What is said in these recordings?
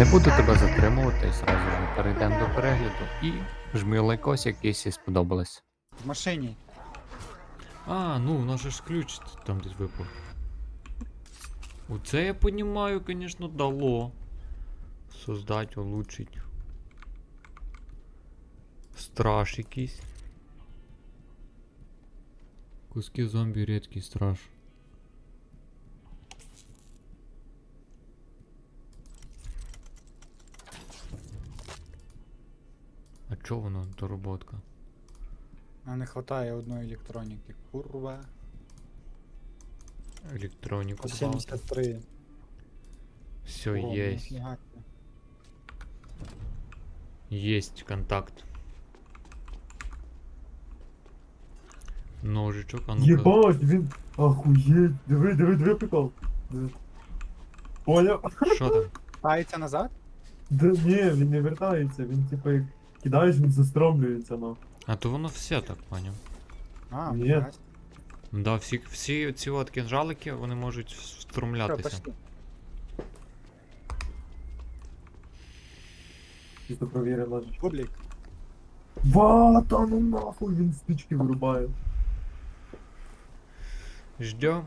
Не буду тебе затримувати, зразу ж перейдемо до перегляду і жми лайкос, якийсь і сподобалось. В машині. А, ну у нас же ж ключ там десь випав. Оце я понімаю, конечно, дало. Создать, улучшить. Страж якийсь. Куски зомбі рідкий страж. А чо воно дороботка? А не хватає одної електроніки. Курва. Електроніку По 73. Все, О. Есть контакт. Ножичок, а ну-ка. Єбать, він охуєть. Диви, диви, диви прикол. Диви. Поняв? Що там? Тається назад? Да ні, він не вертається, він типа як кидаєш, він застромлюється, ну. А то воно все так, поняв. А, Ні. Да, всі, всі ці от кінжалики, вони можуть встромлятися. пошли. Чисто провірив ножичок. Публік. Ва, та ну нахуй, він стички вирубає. Ждем.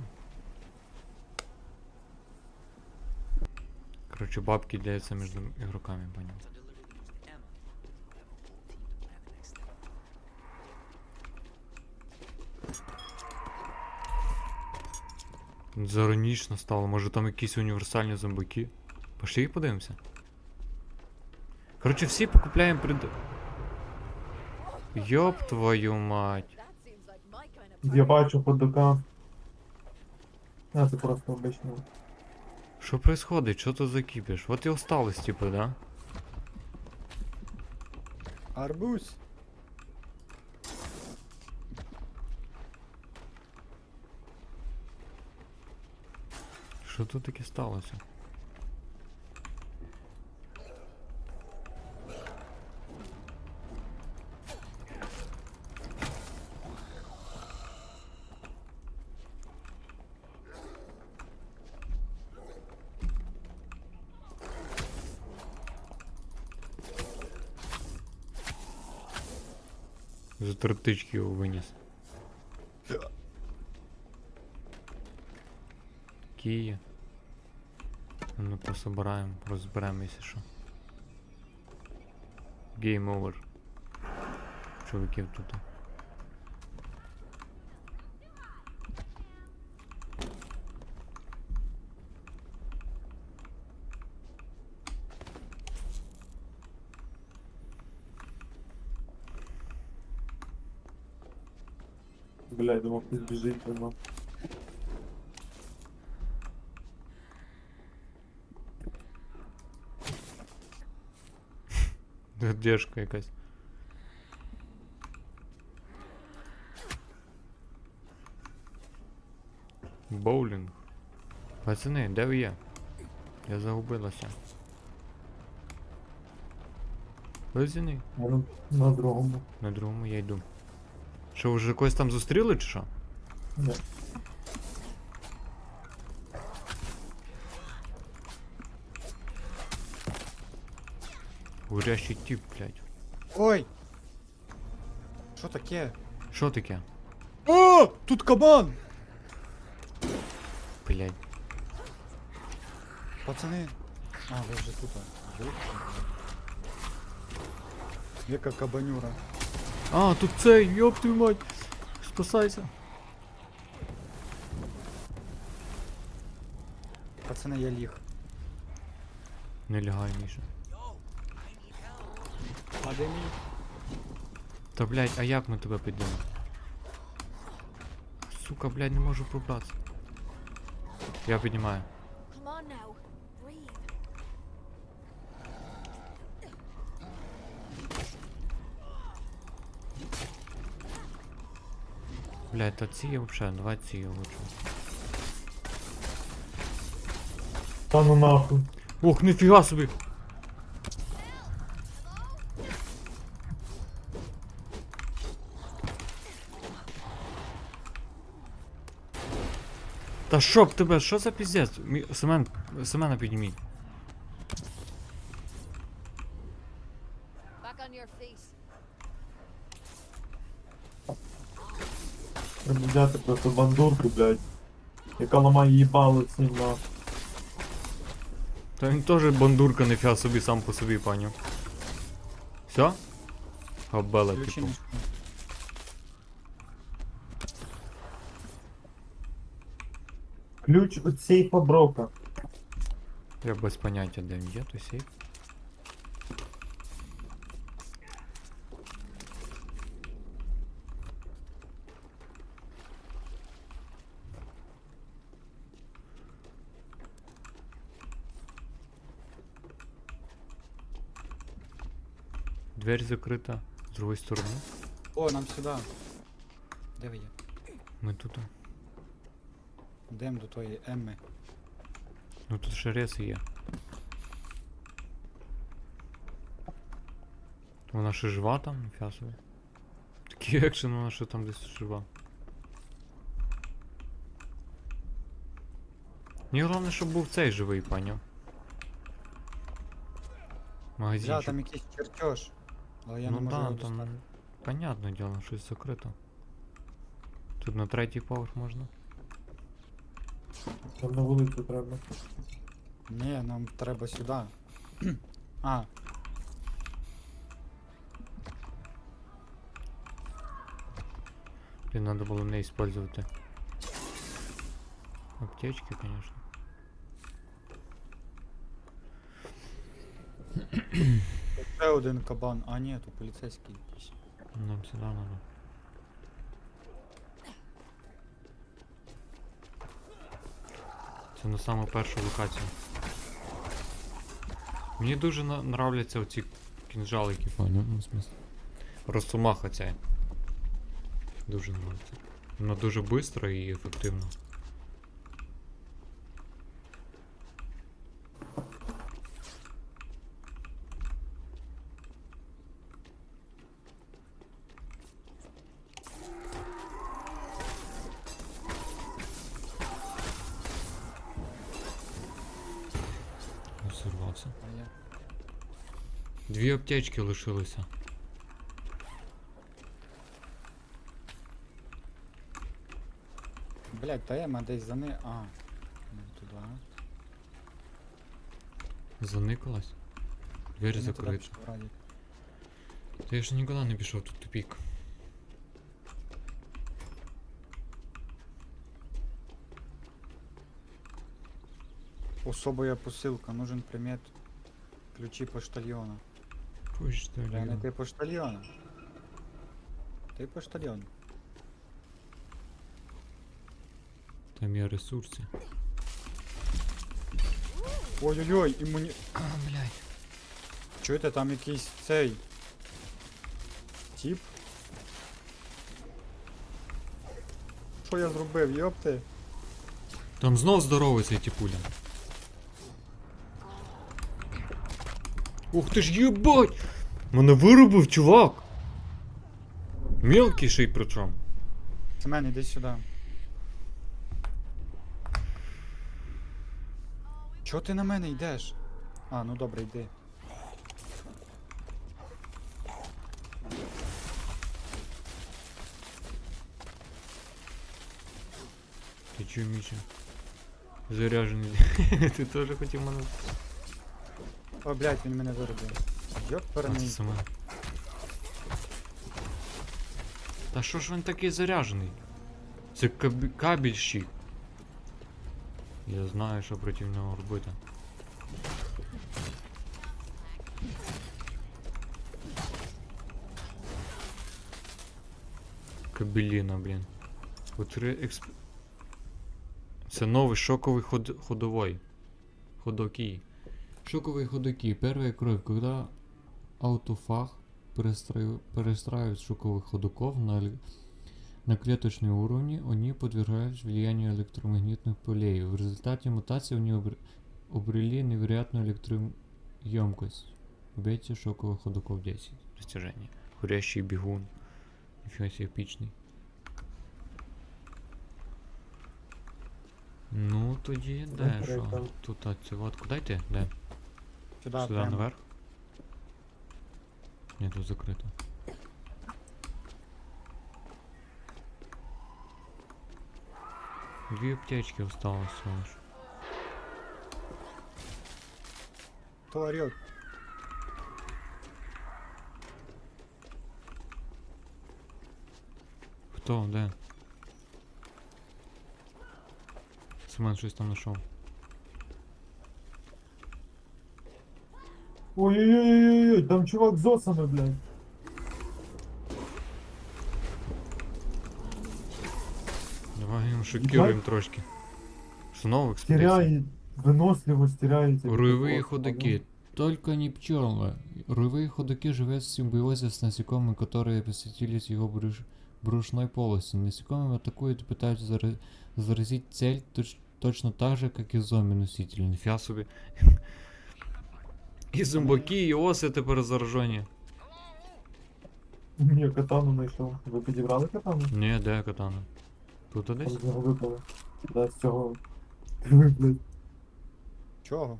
Короче, бабки деляться между игроками, понял. Заранішно стало, може там якісь універсальні зомбаки. Пошли їх подивимося. Короче, всі покупляємо пред... Йоп твою мать. Я бачу ходока. А, це просто обично. Що происходит? Що то за кипиш? Вот і осталось, типу, да? Арбуз. Що тут таке сталося? За три птички його виніс. Ну пособираємо, розберемо, якщо що. Game over. Чуваків тут. Блядь, думав, хтось біжить, Держка якась. Боулінг. Пацани, де ви є? Я загубилася. Я на, другому. на другому я йду. Що, вже когось там зустріли чи що? Не. Горящий тип, блядь. Ой! Що таке? Що таке? О! Тут кабан! Блядь. Пацани. А, ви вже тут. а. Яка кабанюра. А, тут цей, ёб твою мать. Спасайся. Пацани, я ліг. Не лягай, Міша. А де мій? Та блядь, а як ми тебе підемо? Сука, блядь, не можу пробратися. Я піднімаю. Блядь, та ці я вообще, давай ці я лучше. Та ну нахуй. Ох, ніфіга собі! Та що б тебе, що за піздець? Семен, Семена підніміть. Взяти просто бандурку, блядь. Яка ламає їбало цим на. Та він теж бандурка нефиа собі сам по собі, паню. Все? Габела, типу. Ключ від сейфа брока. Я без поняття, де він є, той сейф. Дверь закрита з другої сторони. О, нам сюди. Де ви є? Ми тут. Йдемо до тої Емми. Ну тут ще реси є. Вона ще жива там, фіасові. Такий екшен, вона ще там десь жива. Мені головне, щоб був цей живий, поняв. Бля, Магазинчик. там якийсь чертеж. Але я ну не можу да, його там, достати. понятно діло, щось закрито. Тут на третій поверх можна. Там на вулицю треба. Ні, нам треба сюди. а, Блин, надо было не использовать. Аптечки, конечно. ще один кабан. А, ні, то поліцейський якийсь. Нам сюда надо. Це на саму першу локацію. Мені дуже нравляться оці кінжалики, понял? Ну, в. Росомаха ця. Дуже нравиться. Вона дуже швидко і ефективно. Сорвався. А я... Дві аптечки лишилися. Блять, та Емма десь за не. А. Не туди. Заникалась. Двері Я не туди закрита. пішов, Радік. Та я ж нікуди не пішов, тут тупік. Особая посилка, нужен примет. Ключі поштальйона. Пусть что Бля, не ти поштальйона. Ти поштальйон. Там є ресурси. Ой-ой-ой, і мені. А, блядь. Чуєте, там якийсь цей. Тіп. Що я зробив, йопти? Там знов здоровий цей тіпуля. Ух ти ж єбать! Мене вирубив, чувак! Мелкий ще й причому. Семен, іди сюди. Чого ти на мене йдеш? А, ну добре, йди. Ти чо, Міша? Заряжений. Ти теж хотів мене. О, блядь, він мене виробив. Йоп, А, це перений. саме. Та що ж він такий заряжений? Це каб... кабельщик. Я знаю, що проти нього робити. Кабеліна, блін. Утри експ... Це новий шоковий ход... ходовой. Ходокій. Шоковый ходоки. Первая кровь, когда аутофаг перестраив- перестраивает шоковых ходоков на, эле- на клеточные уровни, они подвергаются влиянию электромагнитных полей. В результате мутации они обр- обрели невероятную электроемкость. Убейте шоковых ходоков 10. Достижение. Курящий бегун. Нифига себе эпичный. Ну, тоді де Давай що? перейдемо. Тут а, це от куди йти? Де? Сюди, Сюди прямо. наверх? Ні, тут закрито. Дві аптечки осталось всього лиш. То орёт. Хто? Де? Семен щось там знайшов. Ой-ой-ой-ой, там чувак з осами, блядь. Давай йому шокируємо трошки. Знову експедиція. Теряє виносливость, теряється. Руевые Просто, ходоки. Только не пчелы. Руевые ходоки живут в симбиозе с насекомыми, которые посетились его бруш... брюшной полости. Насекомые атакуют и пытаются зара- заразить цель точ- точно так же, как и зомби-носители. Нифига себе. І зомбаки, і оси тепер заражені. Ні, катану знайшов. Ви підібрали катану? Ні, де катана? Тут десь? з нього випало. Да, з цього. Блядь. Чого?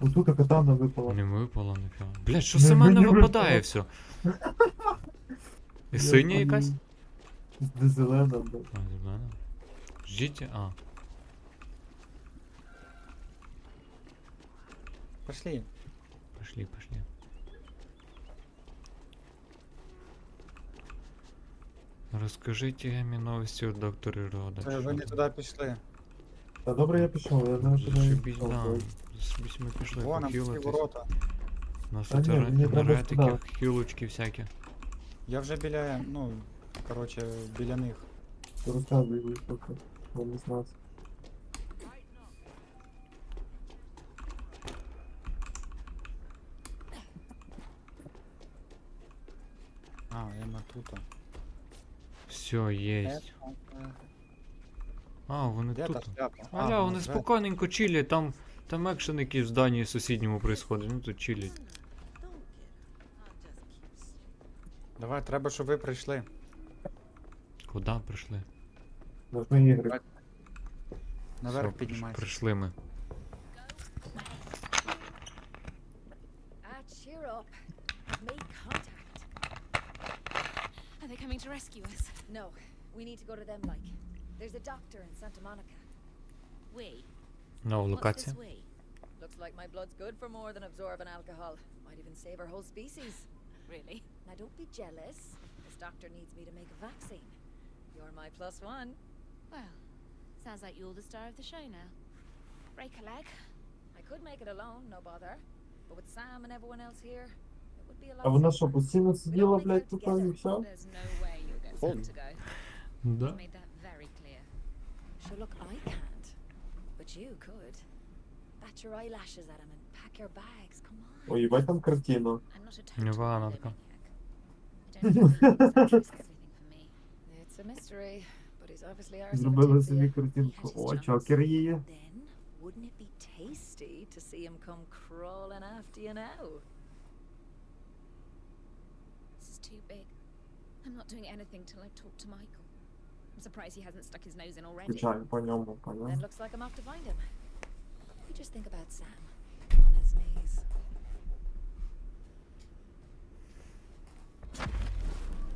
Отут катана випала. Не випало ніфіга. Блять, що з мене мені випадає випало. все? І синя якась? Де зелена, блядь. А, зелена. Ждіть, а. Пошли. Пошли, пошли. Розкажите мені новості у доктора Рода. Це ви не туди пішли. Та добре, я пішов, я знаю, що не Зашибись, пішов, да. блядь. Зашибись, ми пішли Вон нам всі похилитись. ворота. У нас Та тут ні, ре- мені треба енергетики, сюди. хілочки всякі. Я вже біля, ну, короче, біля них. Розказуй, ви поки. Вони з нас. Все, єсть. А, вони Де та тут. шляпа? Аля, вона вони зверху. спокійненько чилять, там, там екшен якийсь в зданні сусідньому происходить, ну тут чилять. Давай, треба, щоб ви прийшли. Куди прийшли? Ігри. Давай. Наверх Все, приш- піднімайся. Прийшли ми. Ah, cheer up. Make contact. Are they coming to rescue us? No. We need to go to them, like. There's a doctor in Santa Monica. Wait. No, locația. Looks like my blood's good for more than absorbing alcohol. Might even save our whole species. Really? Now don't be jealous. This doctor needs me to make a vaccine. You're my plus one. Well, sounds like you're the star of the show now. Break a leg. I could make it alone, no bother. But with Sam and everyone else here, it would be a lot А вона що, safer. постійно сиділа, блядь, тут і все? There's no way you'll get Oh. Sam to go. Да. Made that very clear. Sure, look, I can't. But you could. Bat your eyelashes at him and pack your bags. Come on. Ой, їбать там картина. I'm not a total Невана така. monomaniac. I don't think Sam fixes everything for me. It's a mystery, but he's obviously ours. Зробили собі картинку. О, чокер її. Then, wouldn't it be tasty to see him come crawling after you now? This is too big. I'm not doing anything till I talk to Michael. I'm surprised he hasn't stuck his nose in already. Включай по ньому, понял? Then looks like I'm off to find him. You just think about Sam on his knees.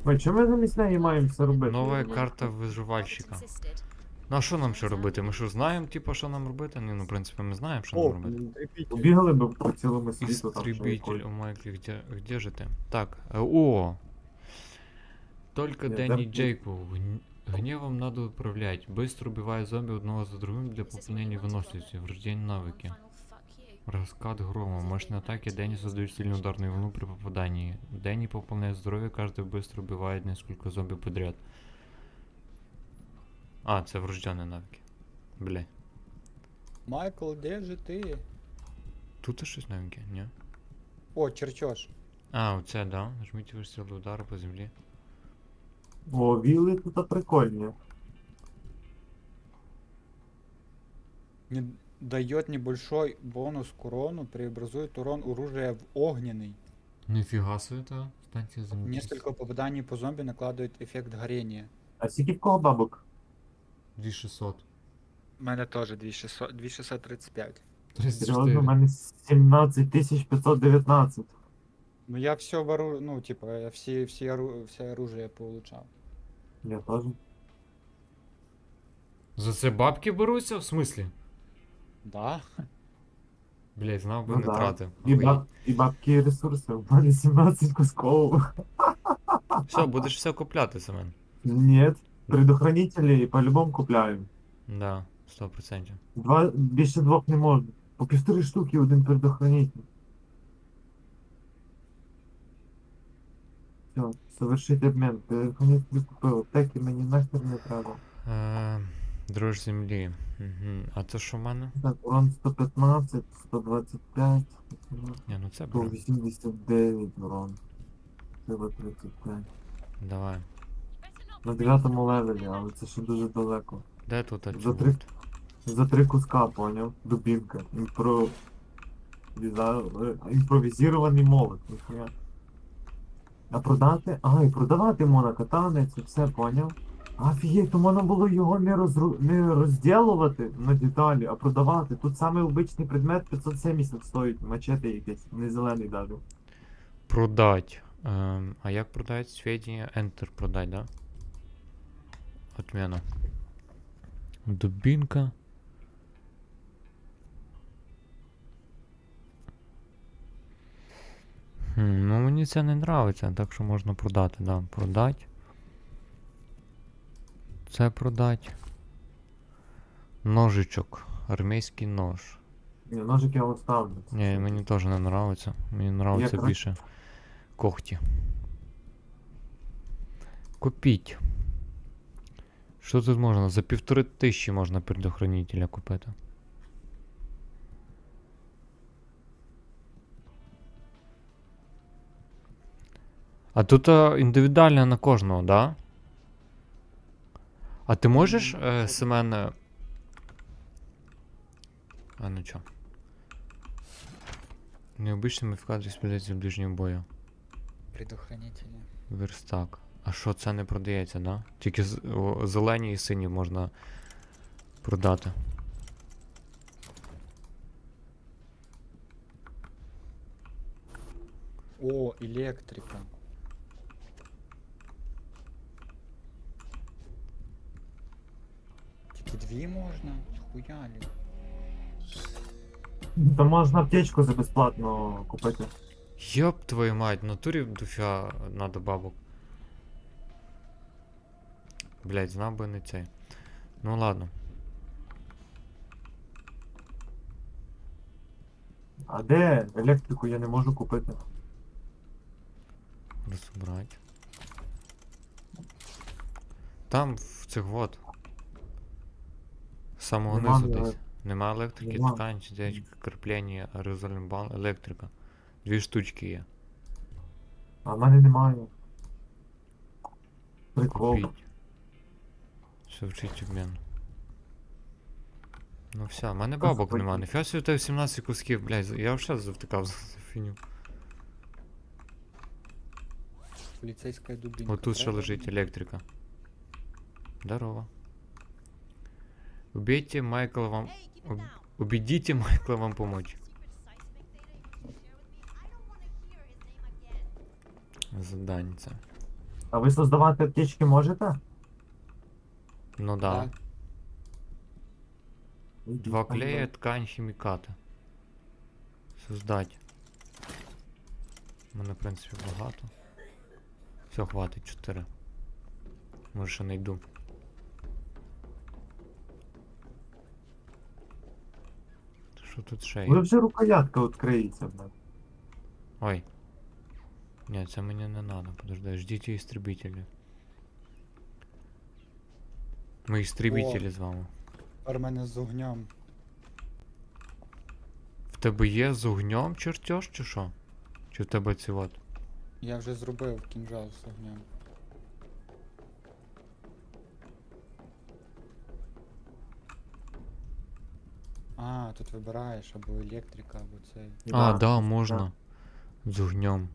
Ой, чому ми замість неї маємо все робити? Нова Ну, карта Robert виживальщика. insisted. Ну а що нам ще робити? Ми що знаємо, типу, що нам робити? Ні, ну в принципі ми знаємо, що нам О, робити. трипіть. Побігали б по цілому світу там. що Истребитель якось. у Майкли, где, где же ты? Так, э, о! Только Я Дэнни так- Джейку. гн- Гневом надо управлять. Быстро убивая зомби одного за другим для Is this what you пополнения wanted, выносливости. Robert? Врождение One навыки. final fuck you. Раскат грома. Мощные атаки Дэнни создают сильную ударную волну при попадании. Дэнни пополняет здоровье, каждый быстро убивает несколько зомби подряд. А, це врожденные навыки. Бля. Майкл, де же ти? Тут і щось новеньке, ні? О, черчош. А, оце, да. Нажмите выстрел удара по земле. О, віли тут прикольні. Не дает небольшой бонус к урону, преобразует урон оружия в огненный. Нифига себе это. Станция заметить. Несколько попаданий по зомби накладывает эффект горения. А скільки в кого бабок? 2600. У мене теж 2600 2635. Серйозно, 34. мене 17 519. Ну я все вору, ну типа, я всі, всі ору... все оружие получав. Я теж. За це бабки беруться? В смислі? Да? Блять, знав би Ну не да. тратив. І, баб, і бабки і ресурси. У мене 17 кусков. Все, будеш все купляти, Семен. Нет. Предохранителі по-любому купляю. Да, 100%. Два, більше двох не можна. По півтори штуки один предохранитель. Все, совершить обмен. Предохранитель купив. Аптеки мені нахер не треба. Е, Дрож землі. Угу. А це що в мене? Так, урон 115, 125, Ні, ну це беру. 189 урон. Сила 35. Давай. На 9 левелі, але це ще дуже далеко. Де тут За три- За три куска, поняв? Дубінка. Імпро... е, Імпровізірований молот, ніхуя. А продати? А, і продавати можна катани, це все, поняв? Офігеть, то можна було його не, розру... не розділувати на деталі, а продавати. Тут саме обичний предмет 570 стоїть, мачете якесь, не зелений даже. Продать. Ем, а як продать? Сведения Enter продать, да? Отмена. Дубинка. Хм, ну мені це не нравиться, так що можна продати, да. Продать. Це продать. Ножичок. Армійський нож. Ні, ножик я оставлю. це Ні, мені теж не нравиться. Мені нравиться більше когті. Купіть. Що тут можна? За півтори тисячі можна предохранителя купити. А тут а, індивідуально на кожного, да? А ти можеш, е, Семен. е, А ну чо? Необычный в кадрі спіляється ближнього бою. Предохранителі. Верстак. А що це не продається, да? Тільки з- зелені і сині можна продати. О, електрика. Тільки дві можна? Хуялі. Та можна аптечку за безплатно купити. Йоп твою мать, в натурі дофіга надо бабок. Блять, знав би не цей. Ну ладно. А де електрику я не можу купити? Розбрать. Там в цих вот. З Самого Нема низу десь. Нема електрики, Нема. ткань, сидячка, кріплення, аерозольний бал, електрика. Дві штучки є. А в мене немає. Прикол. Купіть. Все вчить обмін. Ну все, в мене бабок Господи. нема. Ніфіга собі у тебе 17 кусків, блядь, я вже завтикав за цю фіню. Поліцейська дубінка. Отут ще треба? лежить електрика. Здорово. Убейте Майкла вам... об- Убедите Майкла вам помочь. Заданця. А ви создавати аптечки можете? Ну да. Так. Два клея, ткань, хімікати. Создать. У мене, в принципі, багато. Все, хватить, 4. Може ще найду. Що тут ще є? вже рукоятка відкриється, блядь. Ой. Ні, це мені не надо. Подожди, ждіть істребителі. Ми істребителі з вами. Тепер мене з огнем. В тебе є з огнем чертеж чи що? Чи в тебе ці от? Я вже зробив кінжал з огнем. А, тут вибираєш або електрика, або цей. А, да, можна. З огнем.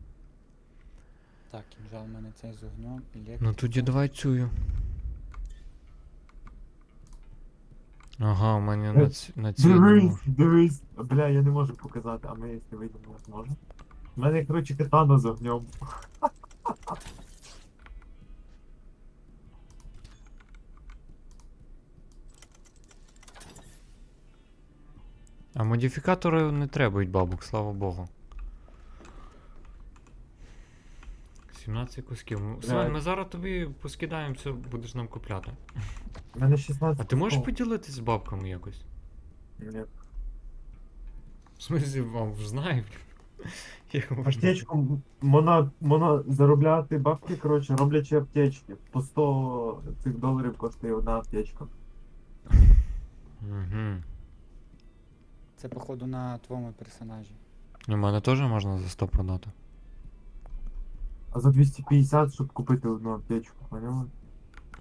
Так, кінжал в мене цей з огнем, електрика. Ну тоді давай цю. Ага, у мене на, ці, на цій. Дивись, дивись. Бля, я не можу показати, а ми якщо вийдемо, можна. У мене, коротше, катана з огнем. А модифікатори не требують бабок, слава Богу. 17 кусків. Семен, ми зараз тобі поскидаємо все, будеш нам купляти. У мене 16 А ти можеш кусков. поділитися з бабками якось? Ні. В смислі, вам. Як можна. Аптечку можна, можна заробляти бабки, коротше, роблячи аптечки. По 100 цих доларів коштує одна аптечка. Угу. Це походу на твоєму персонажі. У мене теж можна за 100 продати. А за 250, щоб купити одну аптечку, поняли?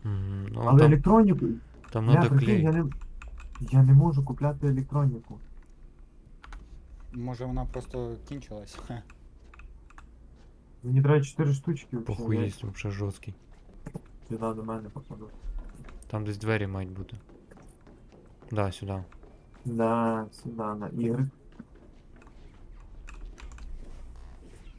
Угу. Ну, Але там, електроніку. там Бля, надо прикинь, клей. я не. Я не можу купляти електроніку. Може вона просто кінчилась. Хе. Мені треба 4 штучки Похуїсть, взагалі жорсткий. Сюди до мене походу. Там десь двері мають бути. Да, сюди. Да, сюди, на ігри.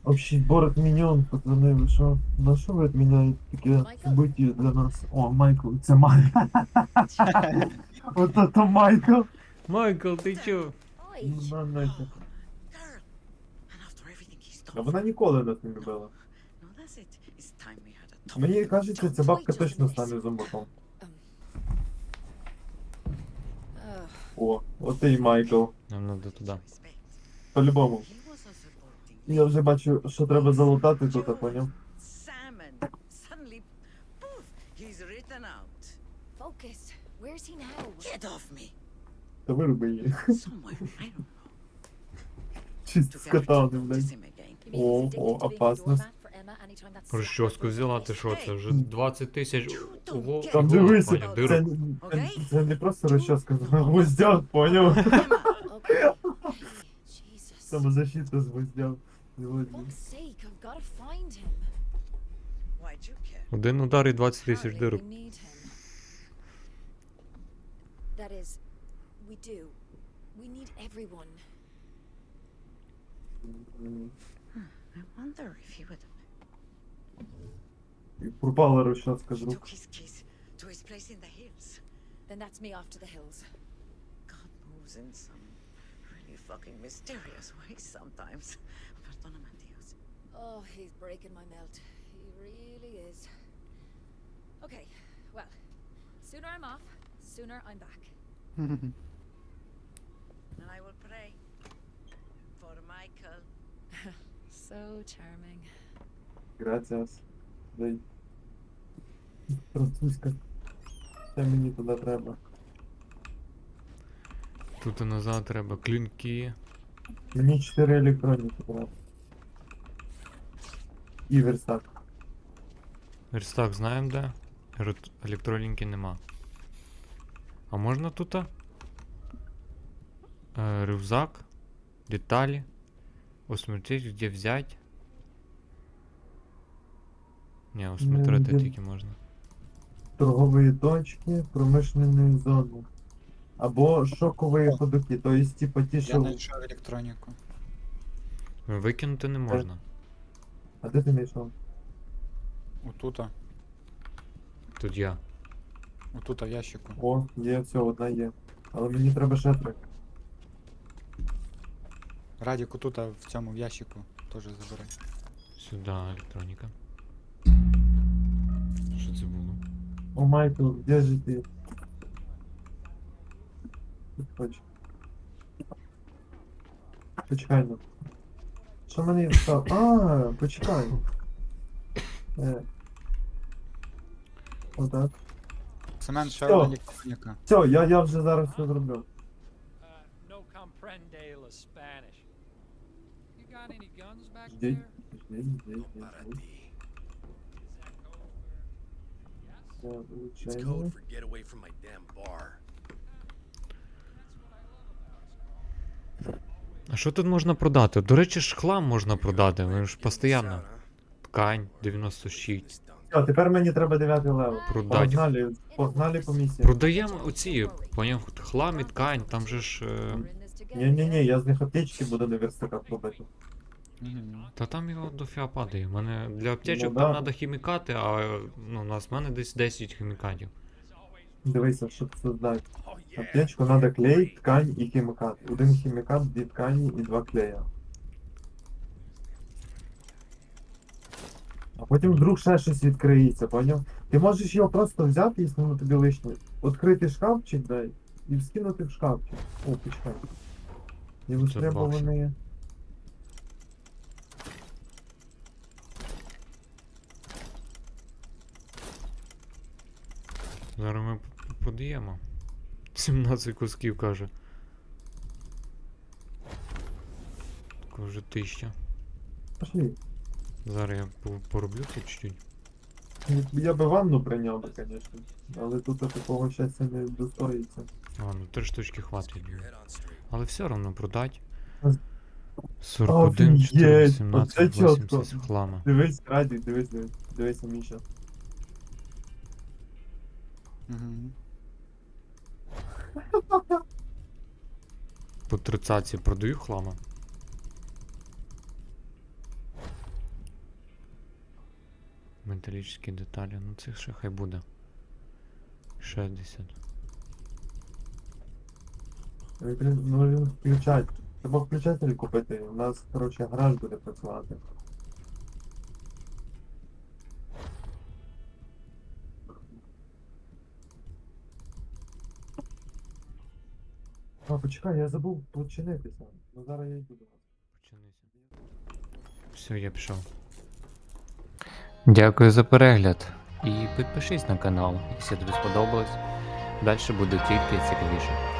Общий збор отмінен, пацани, ви що? На що ви відміняєте таке Майкл? событие для нас? О, Майкл, це Майкл. От это Майкл. Майкл, ти чо? Oi! Ну, на, нахер. Girl, and after everything he's А done, вона ніколи нас не любила. no, that's it. It's time we had a talk. Мені кажеться, ця бабка точно стане зомбаком. Ugh. О, от і Майкл. Нам надо туди. Respect. По-любому. Я вже бачу, що треба залутати тут, а поняв? salmon. Suddenly, poof, he's written out. Focus. Where's he now? Get off me. Та вируби її. Somewhere, I don't know. Чисто To з get her to катани, блядь. notice him again. You mean he's О, о, addicted to being a опасність. doormat for Emma anytime that Розчоску slapper взяла, goes ти to що, his це face? вже 20 тисяч. Ого, Там ого, дивися, Ваня, це- це, дирок. це, Окей? це не просто розчоска, це гвоздяк, поняв? Emma, Okay. Jesus. Самозащита з гвоздяк. Сьогодні. Fuck's sake, I've got to find him. why'd you care? Один удар і 20 тисяч Apparently дирок. we need him. That is, we do. We need everyone. М, I wonder if he would і Пропала розчоска з he рук. took his keys to his place in the hills. Then that's me off to the hills. God moves in some really fucking mysterious ways sometimes. Perdóname, Dios. Oh, he's breaking my melt. He really is. Okay, well, sooner I'm off, sooner I'm back. And I will pray for Michael. So charming. Граціас. Дай. Французька. Це мені туди треба. Тут і назад треба клінки. Мені 4 електроніки треба. І верстак. Верстак знаємо де. Рот- Електролінки нема. А можна тут? а? Е, рюкзак, деталі. Осмотреть, де взять. Ні, осмотрити де- тільки можна. Торгові точки, промишленої зони. Або шокові ходоки, то есть типа ті, Я що. знайшов електроніку. Викинути не можна. А де ти знайшов? Отута. Тут я. Отута в ящику. О, є, все, одна є. Але мені треба ще три. Радік отута в цьому в ящику теж забирай. Сюди електроніка. Що це було? О, Майкл, де ж ти? Хоч. Почекай ну. Що мене став? А, почекай. Е. Отак. Семен, ще Що? одна електроніка. Все, я, я вже зараз все зроблю. Uh, no comprende la Spanish. You got any guns back Ждіть, there? ждіть, ждіть, ждіть. Is that code for yes? Це It's влучання. code for get away from my damn bar. Що тут можна продати? До речі, ж хлам можна продати, він ж постійно. Ткань 96. Все, тепер мені треба 9 левел. Продать. Погнали, погнали по місії. Продаємо оці, поняв, хлам і ткань, там же ж. Е... Ні-ні-ні, я з них аптечки буду на верстаках робити. Та там його дофіга падає. У мене для аптечок Ну, там да. треба хімікати, а ну, у нас в мене десь 10 хімікатів. Дивися, щоб создати аптечку, треба клей, ткань і хімікат. Один хімікат, дві ткані і два клея. А потім вдруг ще щось відкриється, поняв? Ти можеш його просто взяти, якщо воно тобі лишнє, відкрити шкафчик, дай, і вскинути в шкафчик. О, почекай. Не востребовані. Зараз ми п- подаємо. 17 кусків каже. Тако вже тисяча. Пошли. Зараз я по- пороблю це чуть-чуть. Я би ванну прийняв би, звісно. Але тут такого щастя не достоїться. Ладно, три штучки хватить. Але все одно продать. Офігеть, 41, 4, оце 17, чітко. 80 хлама. Дивись, Радік, дивись, дивись, дивися, Міша. Мгм. По 30 продаю хлама. Металічні деталі, ну це ще хай буде. 60. Ну, блін, Ну він включать. Треба включатель купити. У нас, коротше, гараж буде працювати. А, почекай, я забув починитися. Ну зараз я йду до вас. Все, я пішов. Дякую за перегляд. І підпишись на канал, якщо тобі сподобалось. Далі буде тільки цікавіше.